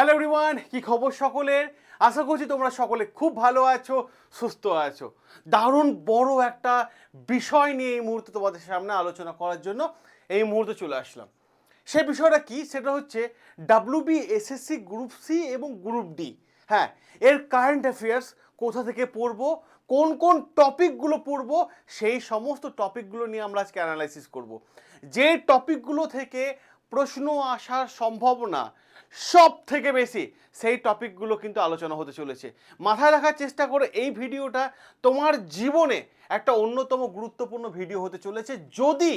Hello everyone কি খবর সকলের? আশা করছি তোমরা সকলে খুব ভালো আছো, সুস্থ আছো। দারুণ বড় একটা বিষয় নিয়ে এই মুহূর্তে তোমাদের সামনে আলোচনা করার জন্য এই মুহূর্তে চলে আসলাম। সে বিষয়টা কি? সেটা হচ্ছে ডাব্লিউবি এসএসসি গ্রুপ সি এবং গ্রুপ ডি হ্যাঁ এর কারেন্ট অ্যাফেয়ার্স কোথা থেকে পড়ব, কোন কোন টপিকগুলো পড়ব, সেই সমস্ত টপিকগুলো নিয়ে আমরা আজকে অ্যানালাইসিস করব। যে টপিকগুলো থেকে প্রশ্ন আসার সম্ভাবনা সব থেকে বেশি। সেই টপিকগুলো কিন্তু আলোচনা হতে চলেছে। মাথায় রাখার চেষ্টা করে এই ভিডিওটা তোমার জীবনে একটা অন্যতম গুরুত্বপূর্ণ ভিডিও হতে চলেছে। যদি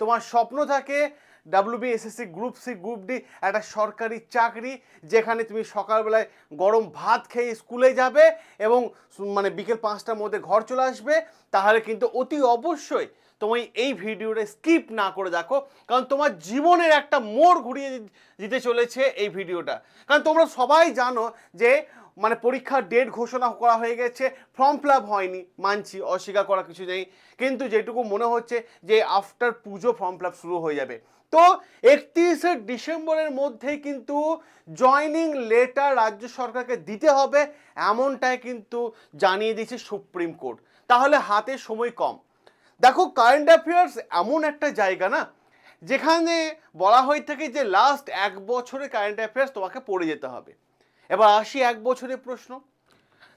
তোমার স্বপ্ন থাকে WB SSC group C group D একটা সরকারি চাকরি যেখানে তুমি সকালবেলায় গরম ভাত খেয়ে স্কুলে যাবে এবং মানে বিকেল পাঁচটার মধ্যে ঘর চলে আসবে, তাহলে কিন্তু অতি অবশ্যই তুমি এই ভিডিওটা স্কিপ না করে দেখো। কারণ তোমার জীবনের একটা মোড় ঘুরিয়ে দিতে চলেছে এই ভিডিওটা। কারণ তোমরা সবাই জানো যে মানে পরীক্ষার ডেট ঘোষণা করা হয়ে গেছে ফর্ম ফিল হয়নি, মানছি, অস্বীকার করা কিছু নেই। কিন্তু যেটুকু মনে হচ্ছে যে আফটার পুজো ফর্ম ফিল শুরু হয়ে যাবে। তো একত্রিশে ডিসেম্বরের মধ্যেই কিন্তু জয়নিং লেটার রাজ্য সরকারকে দিতে হবে, এমনটাই কিন্তু জানিয়ে দিয়েছে সুপ্রিম কোর্ট। তাহলে হাতে সময় কম। দেখো কারেন্ট অ্যাফেয়ার্স এমন একটা জায়গা না, যেখানে বলা হয়ে থাকে যে লাস্ট এক বছরে কারেন্ট অ্যাফেয়ার্স তোমাকে পড়ে যেতে হবে। এবার আসি এক বছরের প্রশ্ন।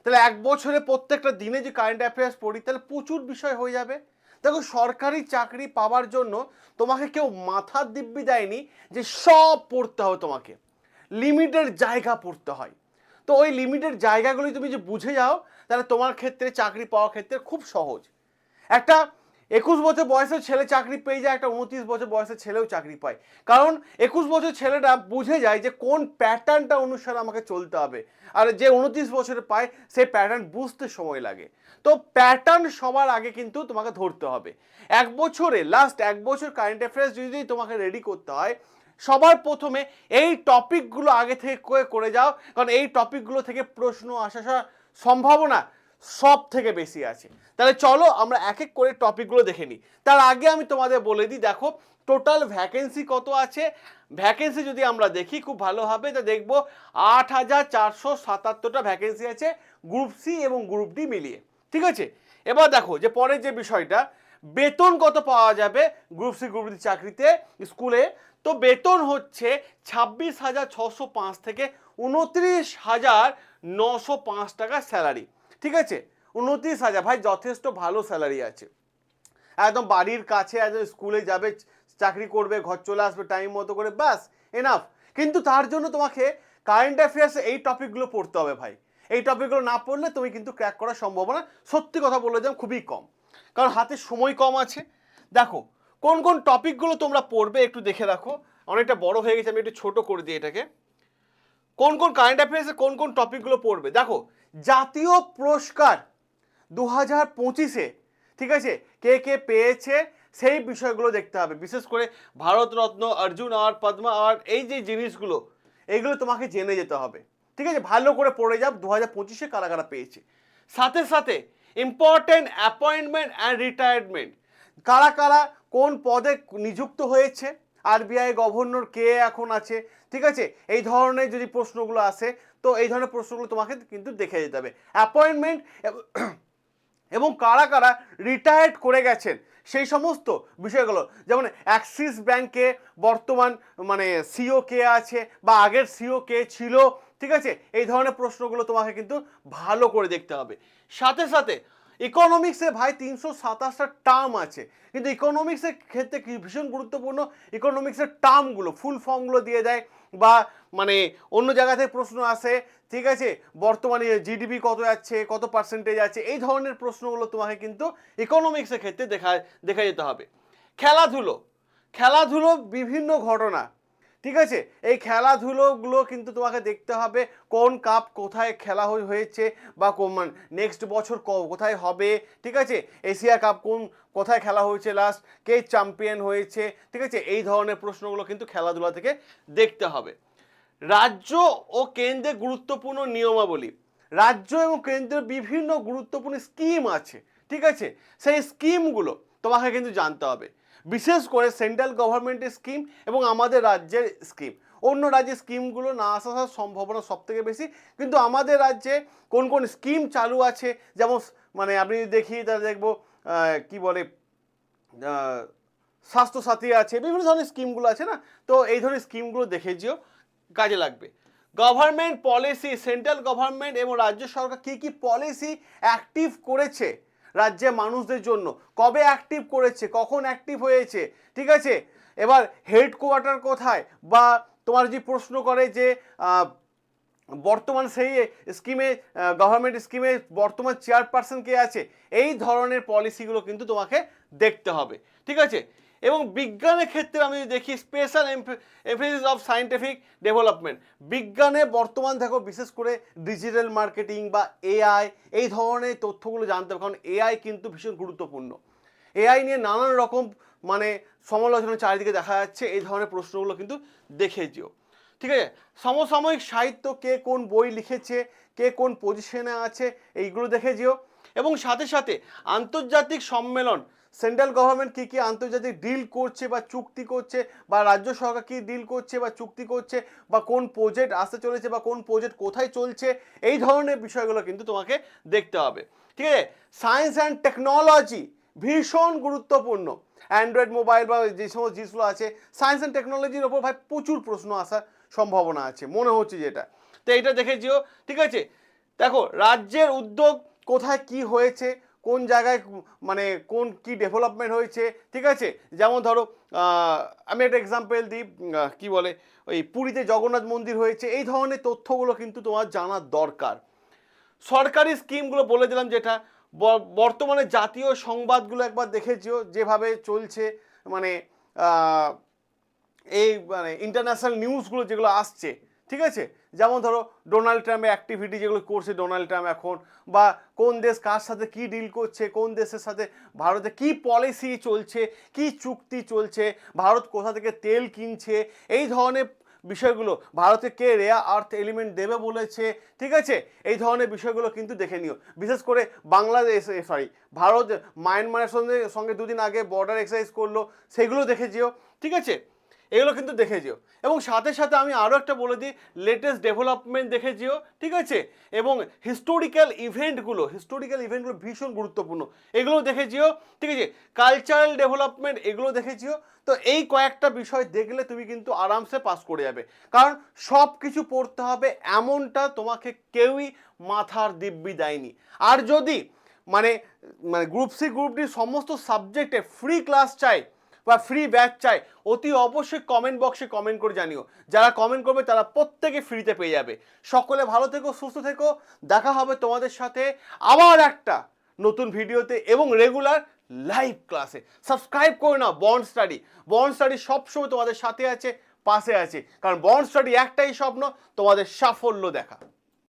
তাহলে এক বছরে প্রত্যেকটা দিনে যে কারেন্ট অ্যাফেয়ার্স পড়ি, তাহলে প্রচুর বিষয় হয়ে যাবে। দেখো, সরকারি চাকরি পাওয়ার জন্য তোমাকে কেউ মাথার দিব্যি দেয়নি যে সব পড়তে হবে তোমাকে। লিমিটেড জায়গা পড়তে হয়। তো ওই লিমিটেড জায়গাগুলি তুমি যে বুঝে যাও, তাহলে তোমার ক্ষেত্রে, চাকরি পাওয়ার ক্ষেত্রে খুব সহজ। একটা একুশ বছর বয়সের ছেলে চাকরি পেয়ে যায়, একটা উনত্রিশ বছর বয়সের ছেলেও চাকরি পায়। কারণ একুশ বছর ছেলেটা বুঝে যায় যে কোন প্যাটার্নটা অনুসারে আমাকে চলতে হবে। আর যে উনত্রিশ বছরে পায়, সেই প্যাটার্ন বুঝতে সময় লাগে। তো প্যাটার্ন সবার আগে কিন্তু তোমাকে ধরতে হবে। এক বছরে লাস্ট এক বছর কারেন্ট অ্যাফেয়ার্স যদি তোমাকে রেডি করতে হয়, সবার প্রথমে এই টপিকগুলো আগে থেকে করে যাও। কারণ এই টপিকগুলো থেকে প্রশ্ন আসার সম্ভাবনা সব থেকে বেশি আছে। তাহলে চলো আমরা এক এক করে টপিকগুলো দেখে নিই। তার আগে আমি তোমাদের বলে দিই, দেখো টোটাল ভ্যাকেন্সি কত আছে? ভ্যাকেন্সি যদি আমরা দেখি, খুব ভালো হবে। তা দেখব, আট হাজার চারশো সাতাত্তরটা ভ্যাকেন্সি আছে গ্রুপ সি এবং গ্রুপ ডি মিলিয়ে। ঠিক আছে? এবার দেখো, যে পরের যে বিষয়টা, বেতন কত পাওয়া যাবে গ্রুপ সি গ্রুপ ডি চাকরিতে স্কুলে তো বেতন হচ্ছে ছাব্বিশ হাজার ছশো পাঁচ থেকে উনত্রিশ হাজার নশো পাঁচ টাকা স্যালারি ঠিক আছে? উনত্রিশ হাজার। ভাই, যথেষ্ট ভালো স্যালারি আছে। একদম বাড়ির কাছে, একদম স্কুলে যাবে, চাকরি করবে, ঘর চলে আসবে টাইম মতো করে, ব্যাস এনাফ কিন্তু তার জন্য তোমাকে কারেন্ট অ্যাফেয়ার্সে এই টপিকগুলো পড়তে হবে ভাই। এই টপিকগুলো না পড়লে তুমি কিন্তু ক্র্যাক করার সম্ভাবনা, সত্যি কথা বলে যাও খুবই কম। কারণ হাতে সময় কম আছে। দেখো, কোন কোন টপিকগুলো তোমরা পড়বে একটু দেখে রাখো। অনেকটা বড় হয়ে গেছে, আমি একটু ছোট করে দিই এটাকে। কোন কোন কারেন্ট অ্যাফেয়ার্সে কোন কোন টপিকগুলো পড়বে? দেখো জাতীয় পুরস্কার দু হাজার পঁচিশে, ঠিক আছে? কে কে পেয়েছে সেই বিষয়গুলো দেখতে হবে। বিশেষ করে ভারতরত্ন, অর্জুন আর পদ্মা আর এই যে জিনিসগুলো এইগুলো তোমাকে জেনে যেতে হবে। ঠিক আছে? ভালো করে পড়ে যাও দু হাজার পঁচিশে কারা কারা পেয়েছে। সাথে সাথে ইম্পর্টেন্ট অ্যাপয়েন্টমেন্ট অ্যান্ড রিটায়ারমেন্ট কারা কারা কোন পদে নিযুক্ত হয়েছে আরবিআই গভর্নর কে এখন আছে? ঠিক আছে? এই ধরনের যদি প্রশ্নগুলো আসে, তো এই ধরনের প্রশ্নগুলো তোমাকে কিন্তু দেখে যেতে হবে। অ্যাপয়েন্টমেন্ট এবং কারা কারা রিটায়ার্ড করে গেছেন, সেই সমস্ত বিষয়গুলো, যেমন অ্যাক্সিস ব্যাংকে বর্তমান মানে সিও কে আছে, বা আগের সিও কে ছিল, ঠিক আছে? এই ধরনের প্রশ্নগুলো তোমাকে কিন্তু ভালো করে দেখতে হবে। সাথে সাথে ইকোনমিক্সে ভাই তিনশো সাতাশটা টার্ম আছে। কিন্তু ইকোনমিক্সের ক্ষেত্রে ভীষণ গুরুত্বপূর্ণ? ইকোনমিক্সের টার্মগুলো ফুল ফর্মগুলো দিয়ে দেয় বা মানে অন্য জায়গা থেকে প্রশ্ন আসে, ঠিক আছে? বর্তমানে জিডিপি কত যাচ্ছে, কত পার্সেন্টেজ আছে, এই ধরনের প্রশ্নগুলো তোমাকে কিন্তু ইকোনমিক্সের ক্ষেত্রে দেখা দেখা যেতে হবে। খেলাধুলো খেলাধুলো বিভিন্ন ঘটনা ঠিক আছে? এই খেলাধুলোগুলো কিন্তু তোমাকে দেখতে হবে কোন কাপ কোথায় খেলা হয়ে- হয়েছে বা নেক্সট বছর ক- কোথায় হবে, ঠিক আছে? এশিয়া কাপ কোন, কোথায় খেলা হয়েছে লাস্ট কে চ্যাম্পিয়ন হয়েছে? ঠিক আছে? এই ধরনের প্রশ্নগুলো কিন্তু খেলাধুলা থেকে দেখতে হবে। রাজ্য ও কেন্দ্রের গুরুত্বপূর্ণ নিয়মাবলী। রাজ্য এবং কেন্দ্রের বিভিন্ন গুরুত্বপূর্ণ স্কিম আছে, ঠিক আছে? সেই স্কিমগুলো তোমাকে কিন্তু জানতে হবে। বিশেষ করে সেন্ট্রাল গভর্নমেন্টের স্কিম এবং আমাদের রাজ্যের স্কিম। অন্য রাজ্যের স্কিমগুলো না আসার সম্ভাবনা সব থেকে বেশি, কিন্তু আমাদের রাজ্যে কোন কোন স্কিম চালু আছে? যেমন মানে আপনি দেখি তাহলে দেখব কি বলে স্বাস্থ্যসাথী আছে, বিভিন্ন ধরনের স্কিমগুলো আছে না? তো এই ধরনের স্কিমগুলো দেখে যেও, কাজে লাগবে। গভর্নমেন্ট পলিসি, সেন্ট্রাল গভর্নমেন্ট এবং রাজ্য সরকার কী কী পলিসি অ্যাক্টিভ করেছে? রাজ্যে মানুষদের জন্য। কবে অ্যাক্টিভ করেছে? কখন অ্যাক্টিভ হয়েছে? ঠিক আছে? এবার হেডকোয়ার্টার কোথায়? বা তোমার যদি প্রশ্ন করে যে বর্তমান সেই স্কিমে গভর্নমেন্ট স্কিমে বর্তমান চেয়ারপারসন কে আছে, এই ধরনের পলিসিগুলো কিন্তু তোমাকে দেখতে হবে। ঠিক আছে? এবং বিজ্ঞানের ক্ষেত্রে আমি দেখি special emphasis of scientific development বিজ্ঞানে বর্তমান দেখো বিশেষ করে ডিজিটাল মার্কেটিং বা এআই এই ধরনের তথ্যগুলো জানতে হবে। কারণ এআই কিন্তু ভীষণ গুরুত্বপূর্ণ। এআই নিয়ে নানান রকম মানে সমালোচনা চারিদিকে দেখা যাচ্ছে, এই ধরনের প্রশ্নগুলো কিন্তু দেখে যেও। ঠিক আছে? সমসাময়িক সাহিত্য কে কোন বই লিখেছে, কে কোন পজিশনে আছে, এইগুলো দেখে যেও। এবং সাথে সাথে আন্তর্জাতিক সম্মেলন সেন্ট্রাল গভর্নমেন্ট কী কী আন্তর্জাতিক ডিল করছে বা চুক্তি করছে বা রাজ্য সরকার কী ডিল করছে বা চুক্তি করছে বা কোন প্রজেক্ট আসতে চলেছে বা কোন প্রজেক্ট কোথায় চলছে, এই ধরনের বিষয়গুলো কিন্তু তোমাকে দেখতে হবে। ঠিক আছে? সায়েন্স অ্যান্ড টেকনোলজি ভীষণ গুরুত্বপূর্ণ। অ্যান্ড্রয়েড মোবাইল বা যে সমস্ত জিনিসগুলো আছে সায়েন্স অ্যান্ড টেকনোলজির ওপর ভাই প্রচুর প্রশ্ন আসার সম্ভাবনা আছে, মনে হচ্ছে যেটা তো এইটা দেখে যেও, ঠিক আছে? দেখো, রাজ্যের উদ্যোগ কোথায় কি হয়েছে কোন জায়গায় মানে কোন কি ডেভেলপমেন্ট হয়েছে, ঠিক আছে? যেমন ধরো আমি একটা এক্সাম্পল দিই কি বলে, ওই পুরীতে জগন্নাথ মন্দির হয়েছে, এই ধরনের তথ্যগুলো কিন্তু তোমার জানার দরকার। সরকারি স্কিমগুলো বলে দিলাম যেটা বর্তমানে জাতীয় সংবাদগুলো একবার দেখেছিও যেভাবে চলছে মানে এই মানে ইন্টারন্যাশনাল নিউজগুলো যেগুলো আসছে ঠিক আছে? যেমন ধরো ডোনাল্ড ট্রাম্পের অ্যাক্টিভিটি যেগুলো করছে ডোনাল্ড ট্রাম্প এখন, বা কোন দেশ কার সাথে কি ডিল করছে, কোন দেশের সাথে ভারতে কি পলিসি চলছে, কি চুক্তি চলছে, ভারত কোথা থেকে তেল কিনছে, এই ধরনের বিষয়গুলো ভারতে কে রেয়া আর্থ এলিমেন্ট দেবে বলেছে, ঠিক আছে? এই ধরনের বিষয়গুলো কিন্তু দেখে নিও। বিশেষ করে বাংলাদেশ সরি ভারত মায়ানমারের সঙ্গে সঙ্গে দুদিন আগে বর্ডার এক্সারসাইজ করল, সেগুলো দেখে যেও, ঠিক আছে? এগুলো কিন্তু দেখে যেও। এবং সাথে সাথে আমি আরও একটা বলে দিই লেটেস্ট ডেভেলপমেন্ট দেখে যেও, ঠিক আছে? এবং হিস্টোরিক্যাল ইভেন্টগুলো হিস্টোরিক্যাল ইভেন্টগুলো ভীষণ গুরুত্বপূর্ণ। এগুলো দেখে যেও, ঠিক আছে? কালচারাল ডেভেলপমেন্ট এগুলো দেখে যেও। তো এই কয়েকটা বিষয় দেখলে তুমি কিন্তু আরামসে পাস করে যাবে। কারণ সব কিছু পড়তে হবে এমনটা তোমাকে কেউই মাথার দিব্যি দেয়নি। আর যদি মানে মানে গ্রুপ সি গ্রুপ ডি সমস্ত সাবজেক্টে ফ্রি ক্লাস চাই বা ফ্রি ব্যাচ চাই, অতি অবশ্যই কমেন্ট বক্সে কমেন্ট করে জানিও। যারা কমেন্ট করবে তারা প্রত্যেকে ফ্রিতে পেয়ে যাবে। সকলে ভালো থেকো, সুস্থ থেকো। দেখা হবে তোমাদের সাথে আবার একটা নতুন ভিডিওতে এবং রেগুলার লাইভ ক্লাসে সাবস্ক্রাইব করে নাও বন্ড স্টাডি বন্ড স্টাডি সবসময় তোমাদের সাথে আছে, পাশে আছে। কারণ বন্ড স্টাডি একটাই স্বপ্ন, তোমাদের সাফল্য দেখা।